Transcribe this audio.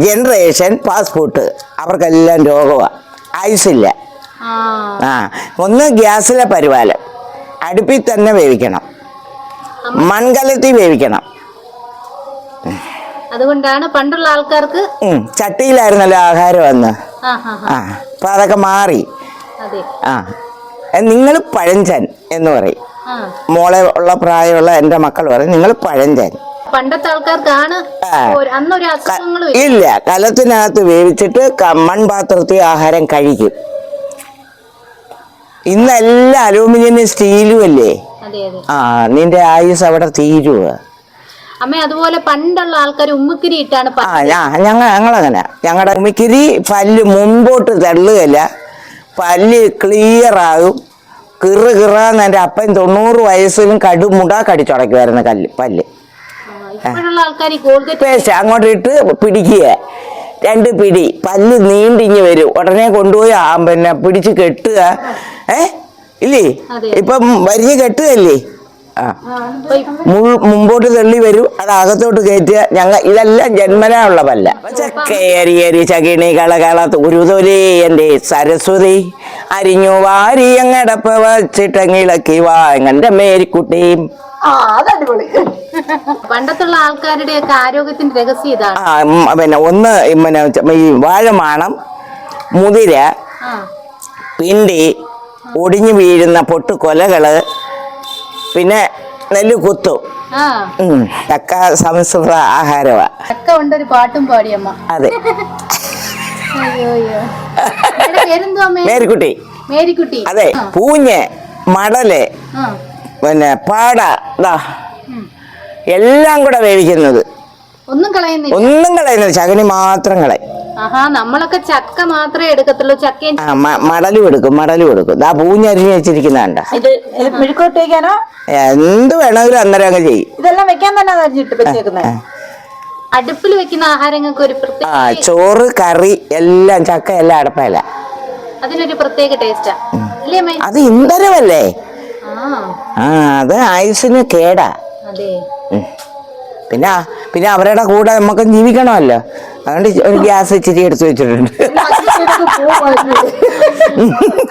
Generation passport അവർക്കെല്ലാം രോഗമാണ് ആയുസില്ല ആ. ഒന്ന് ഗ്യാസിലെ പരിപാലം അടുപ്പിൽ തന്നെ വേവിക്കണം. മൺകലത്തിൽ വേവിക്കണം. അതുകൊണ്ടാണ് പണ്ടുള്ള ആൾക്കാർക്ക് ചട്ടിയിലായിരുന്നല്ലോ ആഹാരം അന്ന്. ആ അപ്പം അതൊക്കെ മാറി. ആ. നിങ്ങൾ പഴഞ്ചൻ എന്ന് പറയും. മോളെ ഉള്ള പ്രായമുള്ള എന്റെ മക്കൾ പറയും നിങ്ങൾ പഴഞ്ചൻ. പണ്ടത്തെ ആൾക്കാർക്കാണ് അന്നൊരു അസുഖങ്ങളും ഇല്ല. കലത്തിനകത്ത് വേവിച്ചിട്ട് മൺപാത്രത്തിൽ ആഹാരം കഴിക്കും. ഇന്നെല്ലാം അലൂമിനിയം സ്റ്റീലും അല്ലേ? ആ നിന്റെ ആയുസ് അവിടെ തീരുക അമ്മ അതുപോലെ പണ്ടുള്ള ആൾക്കാർ ഉമ്മുക്കിരി ഇട്ടാണ് ആ ഞങ്ങൾ ഞങ്ങളങ്ങനെ. ഞങ്ങളുടെ ഉമ്മിക്കിരി പല്ല് മുമ്പോട്ട് തള്ളുകയില്ല. പല്ല് ക്ലിയർ ആകും കിറ് കിറാന്ന് എന്റെ അപ്പൻ തൊണ്ണൂറ് വയസ്സിലും കടുമുട കടിച്ചുടക്കുമായിരുന്നു കല്ല് പല്ല് ആ, ഇപ്പോഴുള്ള ആൾക്കാർ ഈ കോൾഗേറ്റ് പേസ്റ്റ് അങ്ങോട്ട് ഇട്ട് പിടിക്കുക. രണ്ട് പിടി. പല്ല് നീണ്ടിഞ്ഞ് വരും. ഉടനെ കൊണ്ടുപോയി ആ പിന്നെ പിടിച്ച് കെട്ടുക. ഏ? ഇല്ലേ. ഇപ്പം വരിഞ്ഞ് കെട്ടുകയല്ലേ? ആ. മുമ്പോട്ട് തള്ളി വരും അത് അകത്തോട്ട് കയറ്റുക. ഞങ്ങൾ ഇതെല്ലാം ജന്മനാ ഉള്ളതല്ല ചക്കയരി അരി ചകിണി കള കള ഉരുതൊലി എന്റെ സരസ്വതി അരിഞ്ഞു വാരി അങ്ങടപ്പ വച്ചിട്ടങ്ങിളക്കി വാങ്ങന്റെ മേരിക്കുട്ടിയും പണ്ടത്തുള്ള ആൾക്കാരുടെ ആരോഗ്യത്തിന്റെ രഹസ്യം ഇതാണ്. പിന്നെ ഒന്ന് പിന്നെ ഈ വാഴമാണം മുതിര പിണ്ടി ഒടിഞ്ഞു വീഴുന്ന പൊട്ടുകൊലകൾ പിന്നെ നെല്ല് കുത്തു. ചക്ക സംസ്കൃത ആഹാരമാ ചക്ക കൊണ്ടൊരു പാട്ടും പാടിയമ്മ. അതെ. മേരിക്കുട്ടി. മേരിക്കുട്ടി. അതെ. പൂഞ്ഞ് മടൽ പിന്നെ പാട ഇതാ എല്ലാം കൂടെ വേവിക്കുന്നത്. ഒന്നും കളയുന്നില്ല. ഒന്നും കളയുന്നില്ല. ചകനി മാത്രം കളയും. ആഹാ നമ്മളൊക്കെ ചക്ക മാത്രമേ എടുക്കത്തുള്ളൂ. ചക്ക മടലും എടുക്കും മടലും എടുക്കും. ആ പൂഞ്ഞരിഞ്ഞ് വെച്ചിരിക്കുന്നതാണ്ട ഇത് ഇത് മെഴുക്കോട്ട് വയ്ക്കാനോ എന്ത് വേണമെങ്കിലും അന്നേരം അങ്ങ് ചെയ്യും. ഇതെല്ലാം വെക്കാൻ തന്നെ അരിഞ്ഞിട്ട് വെച്ചേക്കുന്നത് അടുപ്പിൽ വെക്കുന്ന ആഹാരങ്ങൾക്ക് ഒരു പ്രത്യേക ആ ചോറ് കറി എല്ലാം ചക്ക എല്ലാം അടപ്പല്ല അതിനൊരു പ്രത്യേക ടേസ്റ്റാ അല്ലേ അമ്മേ അത് ഇന്ധനമല്ലേ? ആ. ആ അത് ആയുസിന് കേടാ. അതെ. ഉം. പിന്നെ പിന്നെ അവരുടെ കൂടെ നമുക്ക് ജീവിക്കണമല്ലോ. അതുകൊണ്ട് ഒരു ഗ്യാസ് ഇച്ചിരി എടുത്തു വെച്ചിട്ടുണ്ട്.